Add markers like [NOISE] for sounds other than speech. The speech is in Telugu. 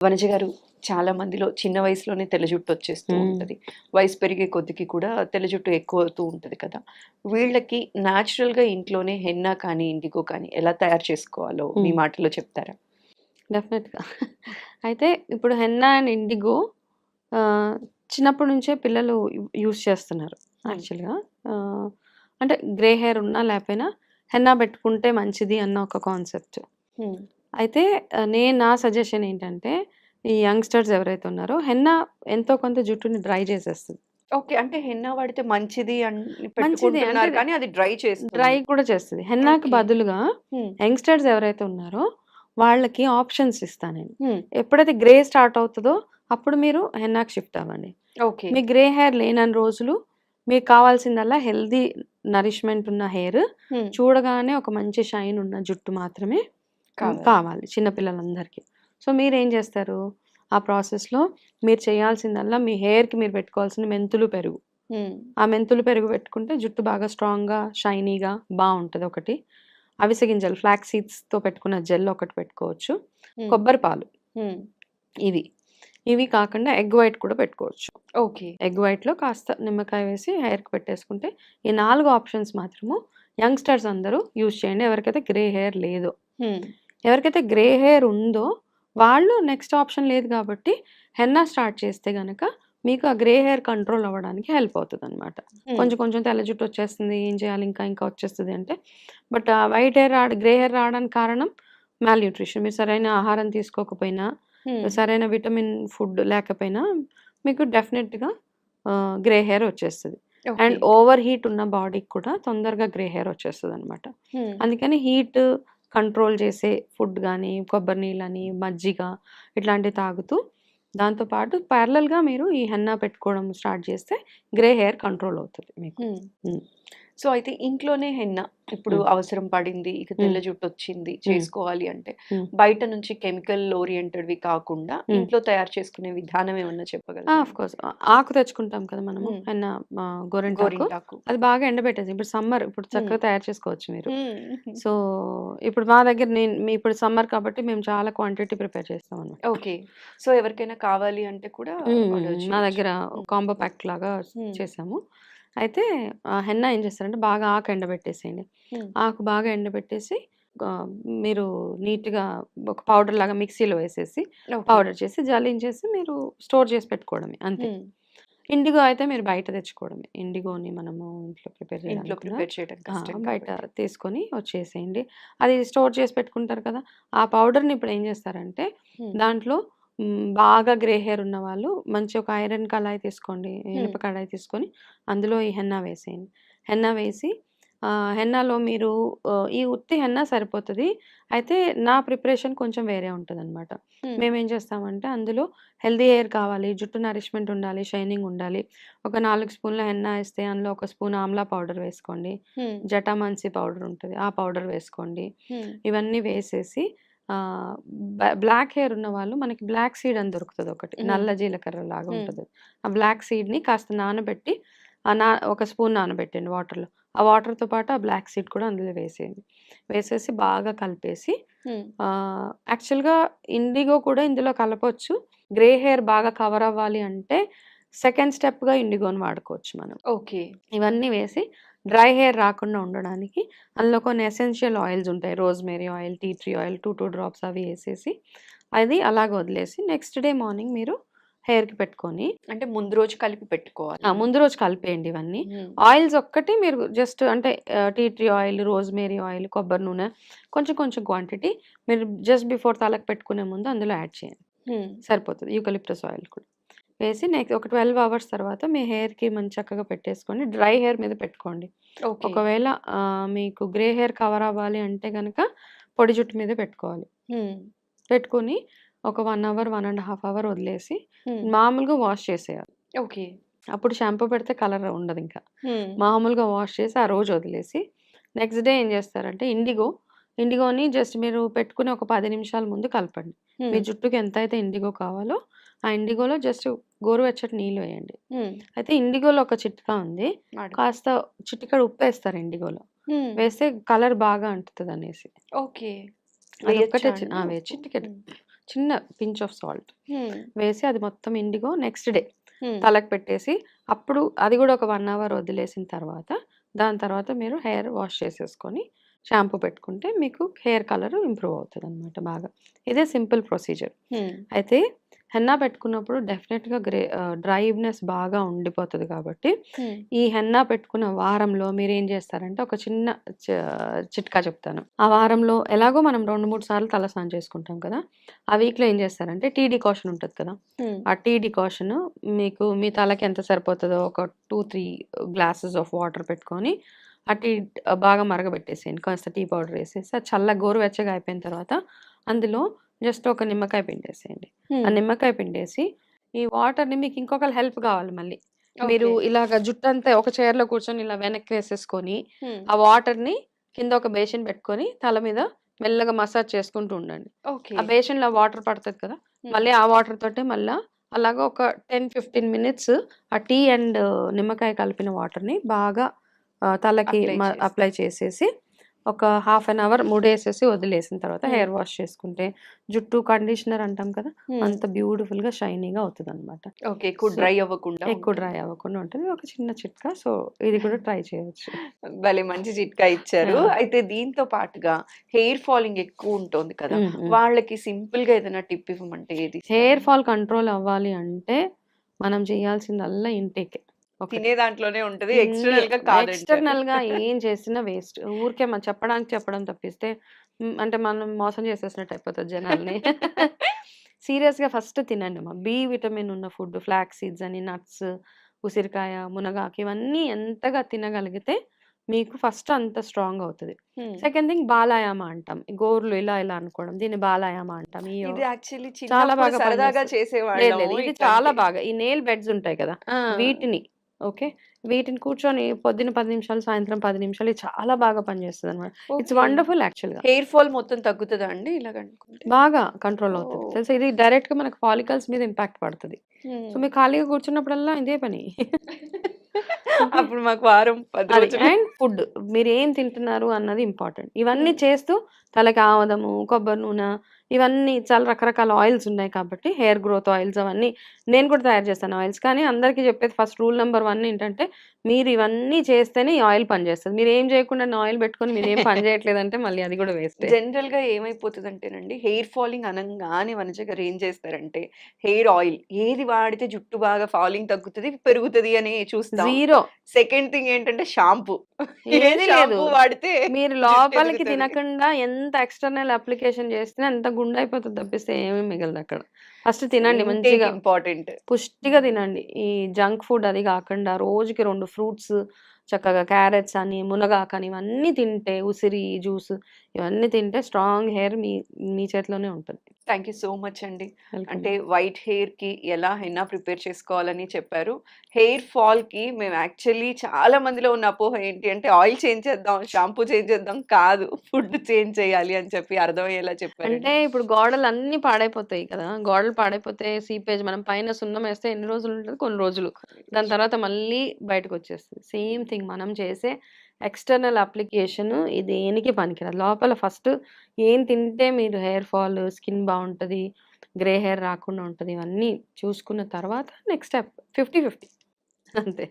వనజ గారు చాలా మందిలో చిన్న వయసులోనే తెల్ల జుట్టు వచ్చేస్తూ. ఉంటది. వయసు పెరిగే కొద్దికి కూడా తెల్ల జుట్టు ఎక్కువ అవుతూ ఉంటది కదా. వీళ్ళకి గా ఇంట్లోనే హెన్నా కానీ ఇండిగో కానీ ఎలా తయారు చేసుకోవాలో మీ. మాటలో చెప్తారా? డెఫినెట్గా. అయితే ఇప్పుడు హెన్నా అండ్ ఇండిగో చిన్నప్పటి నుంచే పిల్లలు యూస్ చేస్తున్నారు యాక్చువల్గా. అంటే గ్రే హెయిర్ ఉన్నా లేకపోయినా హెన్నా పెట్టుకుంటే మంచిది అన్న ఒక కాన్సెప్ట్. అయితే నేను నా సజెషన్ ఏంటంటే ఈ యంగ్స్టర్స్ ఎవరైతే ఉన్నారో హెన్నా ఎంతో కొంత జుట్టుని డ్రై చేసేస్తుంది. ఓకే. అంటే హెన్నా వాడితే మంచిది మంచిది కానీ అది డ్రై చేస్తుంది. డ్రై కూడా చేస్తుంది. హెన్నాకి. బదులుగా. యంగ్స్టర్స్ ఎవరైతే ఉన్నారో వాళ్ళకి ఆప్షన్స్ ఇస్తాను నేను. ఎప్పుడైతే గ్రే స్టార్ట్ అవుతుందో అప్పుడు మీరు హెన్నాకి షిఫ్ట్ అవ్వండి. ఓకే. మీ గ్రే హెయిర్ లేనన్ని రోజులు మీకు కావాల్సిందల్లా హెల్దీ నరిష్మెంట్ ఉన్న హెయిర్. చూడగానే ఒక మంచి షైన్ ఉన్న జుట్టు మాత్రమే కావాలి. చిన్నపిల్లలందరికీ సో మీరు ఏం చేస్తారు ఆ ప్రాసెస్లో మీరు చేయాల్సిందల్లా మీ హెయిర్కి మీరు పెట్టుకోవాల్సిన మెంతులు పెరుగు. ఆ మెంతులు పెరుగు పెట్టుకుంటే జుట్టు బాగా స్ట్రాంగ్గా షైనీగా బాగుంటుంది ఒకటి అవిసె గింజలు ఫ్లాక్ సీడ్స్తో పెట్టుకున్న జెల్ ఒకటి పెట్టుకోవచ్చు. కొబ్బరి పాలు మ్మ్. ఇవి కాకుండా ఎగ్ వైట్ కూడా పెట్టుకోవచ్చు ఓకే ఎగ్ వైట్లో కాస్త నిమ్మకాయ వేసి హెయిర్కి పెట్టేసుకుంటే ఈ నాలుగు ఆప్షన్స్ మాత్రము యంగ్స్టర్స్ అందరూ యూజ్ చేయండి ఎవరికైతే గ్రే హెయిర్ లేదో. ఎవరికైతే గ్రే హెయిర్ ఉందో వాళ్ళు నెక్స్ట్ ఆప్షన్ లేదు కాబట్టి హెన్నా స్టార్ట్ చేస్తే గనక మీకు ఆ గ్రే హెయిర్ కంట్రోల్ అవ్వడానికి హెల్ప్ అవుతుంది అనమాట. కొంచెం కొంచెం తెల్ల జుట్టు వచ్చేస్తుంది ఏం చేయాలి ఇంకా ఇంకా వచ్చేస్తుంది అంటే బట్ వైట్ హెయిర్ రాడ గ్రే హెయిర్ రావడానికి కారణం మాల్ న్యూట్రిషన్ మీరు సరైన ఆహారం తీసుకోకపోయినా. సరైన విటమిన్ ఫుడ్ లేకపోయినా మీకు డెఫినెట్గా గ్రే హెయిర్ వచ్చేస్తుంది. అండ్ ఓవర్ హీట్ ఉన్న బాడీకి కూడా తొందరగా గ్రే హెయిర్ వచ్చేస్తుంది అనమాట. అందుకని హీట్ కంట్రోల్ చేసే ఫుడ్ కానీ కొబ్బరి నీళ్ళని మజ్జిగ ఇట్లాంటివి తాగుతూ దాంతోపాటు ప్యారలల్గా మీరు ఈ హెన్నా పెట్టుకోవడం స్టార్ట్ చేస్తే గ్రే హెయిర్ కంట్రోల్ అవుతుంది మీకు. సో అయితే ఇంట్లోనే హెన్నా ఇప్పుడు. అవసరం పడింది ఇక తెల్ల జుట్టు వచ్చింది చేసుకోవాలి అంటే. బయట నుంచి కెమికల్ ఓరియంటెడ్వి కాకుండా. ఇంట్లో తయారు చేసుకునే విధానం ఏమన్నా చెప్పగలరా ఆఫ్ కోర్స్ ఆకు తెచ్చుకుంటాం కదా మనము. హెన్నా గోరింటాకు అది బాగా ఎండబెట్టేసి ఇప్పుడు సమ్మర్ ఇప్పుడు చక్కగా. తయారు చేసుకోవచ్చు మీరు. సో ఇప్పుడు మా దగ్గర నేను ఇప్పుడు సమ్మర్ కాబట్టి మేము చాలా క్వాంటిటీ ప్రిపేర్ చేస్తాం అనమాట ఓకే సో ఎవరికైనా కావాలి అంటే కూడా మా. దగ్గర. కాంబో ప్యాక్ లాగా. చేసాము అయితే హెన్నా ఏం చేస్తారంటే బాగా ఆకు ఎండబెట్టేసేయండి. ఆకు బాగా ఎండబెట్టేసి మీరు నీట్గా ఒక పౌడర్ లాగా మిక్సీలో వేసేసి. పౌడర్ చేసి జల్లించేసి మీరు స్టోర్ చేసి పెట్టుకోవడమే అంతే. ఇండిగో అయితే మీరు బయట తెచ్చుకోవడమే ఇండిగోని మనము ఇంట్లో ప్రిపేర్ ఇంట్లో ప్రిపేర్ చేయడం బయట. తీసుకొని వచ్చేసేయండి అది స్టోర్ చేసి పెట్టుకుంటారు కదా ఆ పౌడర్ని ఇప్పుడు ఏం చేస్తారంటే. దాంట్లో మ్, బాగా గ్రే హెయిర్ ఉన్న వాళ్ళు మంచి ఒక ఐరన్ కళాయి తీసుకోండి ఇనుప కళాయి తీసుకొని అందులో ఈ హెన్నా వేసేయండి. హెన్నా వేసి హెన్నాలో మీరు ఈ ఉత్తి హెన్నా సరిపోతుంది. అయితే నా ప్రిపరేషన్ కొంచెం వేరే ఉంటుంది అనమాట మ్మ్. చేస్తామంటే అందులో హెల్దీ హెయిర్ కావాలి జుట్టు నరిష్మెంట్ ఉండాలి షైనింగ్ ఉండాలి. ఒక నాలుగు స్పూన్ల హెన్నా వేస్తే అందులో ఒక స్పూన్ ఆమ్లా పౌడర్ వేసుకోండి. జటామాన్సి పౌడర్ ఉంటుంది ఆ పౌడర్ వేసుకోండి. ఇవన్నీ వేసేసి బ్లాక్ హెయిర్ ఉన్న వాళ్ళు మనకి బ్లాక్ సీడ్ అని దొరుకుతుంది ఒకటి. నల్ల జీలకర్ర లాగా. ఉంటుంది. ఆ బ్లాక్ సీడ్ని కాస్త నానబెట్టి ఆ నా ఒక స్పూన్ నానబెట్టండి వాటర్లో. ఆ వాటర్తో పాటు ఆ బ్లాక్ సీడ్ కూడా అందులో వేసేయండి. వేసేసి బాగా కలిపేసి. యాక్చువల్గా ఇండిగో కూడా ఇందులో కలపొచ్చు. గ్రే హెయిర్ బాగా కవర్ అవ్వాలి అంటే సెకండ్ స్టెప్గా ఇండిగోని వాడుకోవచ్చు మనం. ఓకే. ఇవన్నీ వేసి డ్రై హెయిర్ రాకుండా ఉండడానికి అందులో కొన్ని ఎసెన్షియల్ ఆయిల్స్ ఉంటాయి. Rosemary oil tea tree oil two two drops అవి వేసేసి అది అలాగ వదిలేసి నెక్స్ట్ డే మార్నింగ్ మీరు హెయిర్కి పెట్టుకొని అంటే ముందు రోజు కలిపి పెట్టుకోవాలి. ముందు రోజు కలిపేయండి ఇవన్నీ. ఆయిల్స్ ఒక్కటి మీరు జస్ట్ అంటే tea tree oil rosemary oil కొబ్బరి నూనె కొంచెం కొంచెం క్వాంటిటీ మీరు జస్ట్ బిఫోర్ తలకు పెట్టుకునే ముందు అందులో యాడ్ చేయండి. సరిపోతుంది. యూకలిప్టస్ ఆయిల్ కూడా. వేసి నెక్స్ట్ ఒక ట్వెల్వ్ అవర్స్ తర్వాత మీ హెయిర్కి మంచి చక్కగా పెట్టేసుకొని డ్రై హెయిర్ మీద పెట్టుకోండి ఒకవేళ మీకు గ్రే హెయిర్ కవర్ అవ్వాలి అంటే కనుక పొడి జుట్టు మీద పెట్టుకోవాలి. పెట్టుకొని ఒక one hour one and half hour వదిలేసి మ్మ్. మామూలుగా వాష్ చేసేయాలి ఓకే అప్పుడు షాంపూ పెడితే కలర్ ఉండదు ఇంకా మ్మ్. మామూలుగా వాష్ చేసి ఆ రోజు వదిలేసి నెక్స్ట్ డే ఏం చేస్తారంటే ఇండిగో ఇండిగోని జస్ట్ మీరు పెట్టుకుని ఒక పది నిమిషాల ముందు కలపండి మీ. జుట్టుకి ఎంత అయితే ఇండిగో కావాలో ఆ ఇండిగోలో జస్ట్ గోరువెచ్చటి నీళ్ళు వేయండి. అయితే ఇండిగోలో ఒక చిట్కా ఉంది. కాస్త చిటికెడు ఉప్పు వేస్తారు ఇండిగోలో. వేస్తే కలర్ బాగా అంటుతదనేసి. ఓకే. అదొక్కటే. చిన్న పించ్ ఆఫ్ సాల్ట్. వేసి అది మొత్తం ఇండిగో నెక్స్ట్ డే. తలకి పెట్టేసి అప్పుడు అది గూడా ఒక 1 అవర్ వదిలేసిన తర్వాత దాని తర్వాత మీరు హెయిర్ వాష్ చేసేసుకొని షాంపూ పెట్టుకుంటే మీకు హెయిర్ కలర్ ఇంప్రూవ్ అవుతదనమాట బాగా. ఇదే సింపుల్ ప్రొసీజర్. అయితే హెన్నా పెట్టుకున్నప్పుడు డెఫినిట్‌గా గ్రే ఆహ్, డ్రైనెస్ బాగా ఉండిపోతది కాబట్టి. ఈ హెన్నా పెట్టుకున్న వారంలో మీరేం చేస్తారంటే ఒక చిన్న చిట్కా చెప్తాను. ఆ వారంలో ఎలాగో మనం 2, 3 సార్లు తలస్నానం చేసుకుంటాం కదా! ఆ వీక్‌లో ఏం చేస్తారంటే టీ డికాషన్ ఉంటది కదా! ఆ టీ డికాషన్ మీకు మీ తలకి ఎంత సరిపోతదో ఒక 2, 3 గ్లాసెస్ ఆఫ్ వాటర్ పెట్టుకొని ఆ టీ బాగా మరగబెట్టేసేయండి. కాస్త టీ పౌడర్ ఏసేసి అది చల్లగా గోరువెచ్చగా అయిపోయిన తర్వాత అందులో జస్ట్ ఒక నిమ్మకాయ పిండేసేయండి. ఆ. నిమ్మకాయ పిండేసి ఈ వాటర్‌ని మీకు ఇంకొకళ్ళ హెల్ప్ కావాలి మళ్ళీ. మీరు. ఇలాగ జుట్టంతా ఒక చైర్‌లో కూర్చొని ఇలా వెనక్కి వేసేసుకొని. ఆ వాటర్‌ని కింద ఒక బేసిన్ పెట్టుకొని తల మీద మెల్లగా మసాజ్ చేసుకుంటూ ఉండండి. ఓకే. ఆ బేసిన్‌లో వాటర్ పడతది కదా! మళ్ళీ ఆ వాటర్ తోటే మళ్ళా అలాగా ఒక 10, 15 మినిట్స్ ఆ టీ అండ్ నిమ్మకాయ కలిపిన వాటర్‌ని బాగా తలకి. అప్లై చేసేసి ఒక హాఫ్ అన్ అవర్ ముడేసేసి వదిలేసిన తర్వాత. హెయిర్ వాష్ చేసుకుంటే జుట్టు కండిషనర్ అంటాం కదా! అంత బ్యూటిఫుల్‌గా షైనీగా అవుతదనమాట. ఓకే. ఎక్కువ డ్రై అవ్వకుండా ఎక్కువ. డ్రై అవ్వకుండా ఉంటది. ఒక చిన్న చిట్కా. సో ఇది కూడా ట్రై చేయొచ్చు. భలే మంచి చిట్కా ఇచ్చారు. అయితే దీంతో పాటుగా హెయిర్ ఫాలింగ్ ఎక్కువ ఉంటుంది కదా! వాళ్ళకి సింపుల్‌గా ఏదైనా టిప్ ఇవ్వమంటే ఏది హెయిర్? ఫాల్ కంట్రోల్ అవ్వాలి అంటే మనం చేయాల్సిందల్లా ఇంటేకే. తినే దాంట్లోనే ఉంటది. తిండి ఎక్స్‌టర్నల్‌గా కాదంటారు. ఎక్స్‌టర్నల్‌గా ఏం చేసినా వేస్ట్. ఊరికే మనం చెప్పడానికి చెప్పడం తప్పిస్తే. అంటే మనం మోసం చేసేసినట్టు అయిపోతది జనాల్ని. [LAUGHS] సీరియస్‌గా ఫస్ట్ తినండమ్మా. బి విటమిన్ ఉన్న ఫుడ్ ఫ్లాక్స్ సీడ్స్ అని, నట్స్, ఉసిరికాయ, మునగాకు ఇవన్నీ ఎంతగా తినగలిగితే మీకు ఫస్ట్ అంత స్ట్రాంగ్ అవుతది. సెకండ్ థింగ్ బాలాయామ అంటాం. గోర్లు ఇలా ఇలా అనుకోవడం. దీన్ని బాలాయామ అంటాం. చాలా బాగా సరదాగా. ఇది చాలా. బాగా ఈ నెయిల్ బెడ్స్ ఉంటాయి కదా! వీటిని ఓకే. వీటిని కూర్చొని పొద్దున 10 నిమిషాలు, సాయంత్రం 10 నిమిషాలు చాలా బాగా పనిచేస్తదనమాట. It's okay. వండర్‌ఫుల్ యాక్చువల్‌గా. హెయిర్ ఫాల్ మొత్తం తగ్గుతదా అండి ఇలాగనుకుంటే? బాగా కంట్రోల్ అవుతది. తెలుసా ఇది డైరెక్ట్‌గా మనకు ఫాలికల్స్ మీద ఇంపాక్ట్ పడతది. సో. మీరు ఖాళీగా కూర్చున్నప్పుడల్లా ఇదే పని. [LAUGHS] అప్పుడు మాకు వారం 10 అది. రోజులు. And food. మీరేం తింటున్నారు అన్నది ఇంపార్టెంట్. ఇవన్నీ. చేస్తూ తలకి ఆముదము, కొబ్బరి నూనె ఇవన్నీ చాలా రకరకాల ఆయిల్స్ ఉన్నాయి కాబట్టి హెయిర్ గ్రోత్ ఆయిల్స్ అవన్నీ నేను కూడా తయారు చేస్తాను ఆయిల్స్. కానీ అందరికీ చెప్పేది ఫస్ట్ రూల్ నంబర్ 1 ఏంటంటే మీరు ఇవన్నీ చేస్తేనే ఈ ఆయిల్ పనిచేస్తది. మీరేం చేయకుండా ఆయిల్ పెట్టుకొని మీరేం పని చేయట్లేదంటే మళ్ళీ అది కూడా వేస్టే. జనరల్‌గా ఏమైపోతదంటేనండి హెయిర్ ఫాలింగ్ అనంగానే వనజ గారు ఏం చేస్తారంటే హెయిర్ ఆయిల్ ఏది వాడితే జుట్టు బాగా ఫాలింగ్ తగ్గుతది, పెరుగుతది అని చూస్తాం. జీరో. సెకండ్ థింగ్ ఏంటంటే షాంపూ. ఏ ఏది లేదు. వాడితే మీరు లోపలికి. తినకుండా ఎంత ఎక్స్‌టర్నల్ అప్లికేషన్ చేసినా అంత గుండయిపోతది తప్పిస్తే ఏమీ మిగలదక్కడ. ఫస్ట్ తినండి మంచిగా. ఇంపార్టెంట్. పుష్టిగా తినండి. ఈ జంక్ ఫుడ్ అది కాకుండా రోజుకి 2 ఫ్రూట్స్ చక్కగా క్యారట్స్ అని, మునగాకని ఇవన్నీ తింటే ఉసిరి జ్యూస్ ఇవన్నీ తింటే స్ట్రాంగ్ హెయిర్ మీ మీ చేతిలోనే ఉంటది. థాంక్ యూ సో మచ్ అండి. అంటే వైట్ హెయిర్‌కి ఎలా హెన్నా ప్రిపేర్ చేసుకోవాలని చెప్పారు. హెయిర్ ఫాల్‌కి మేము యాక్చువల్లీ చాలా మందిలో ఉన్న అపోహ ఏంటి అంటే ఆయిల్ చేంజ్ చేద్దాం, షాంపూ చేంజ్ చేద్దాం కాదు. ఫుడ్ చేంజ్ చేయాలి అని చెప్పి అర్థమయ్యేలా అంటే చెప్పారండి. ఇప్పుడు గోడలన్నీ పాడైపోతాయి కదా! గోడలు పాడైపోతే సీపేజ్ మనం పైన సున్నం ఏస్తే ఎన్ని రోజులు ఉంటది? కొన్ని రోజులు. దాని తర్వాత మళ్ళీ బయటకొచ్చేస్తది. సేమ్ థింగ్ మనం చేసే ఎక్స్‌టర్నల్ అప్లికేషన్ ఇది దేనికి పనికిరాదు. లోపల ఫస్ట్ ఏం తింటే మీరు హెయిర్ ఫాల్, స్కిన్ బాగుంటుంది గ్రే హెయిర్ రాకుండా ఉంటుంది ఇవన్నీ చూసుకున్న తర్వాత నెక్స్ట్ స్టెప్ 50, 50 అంతే.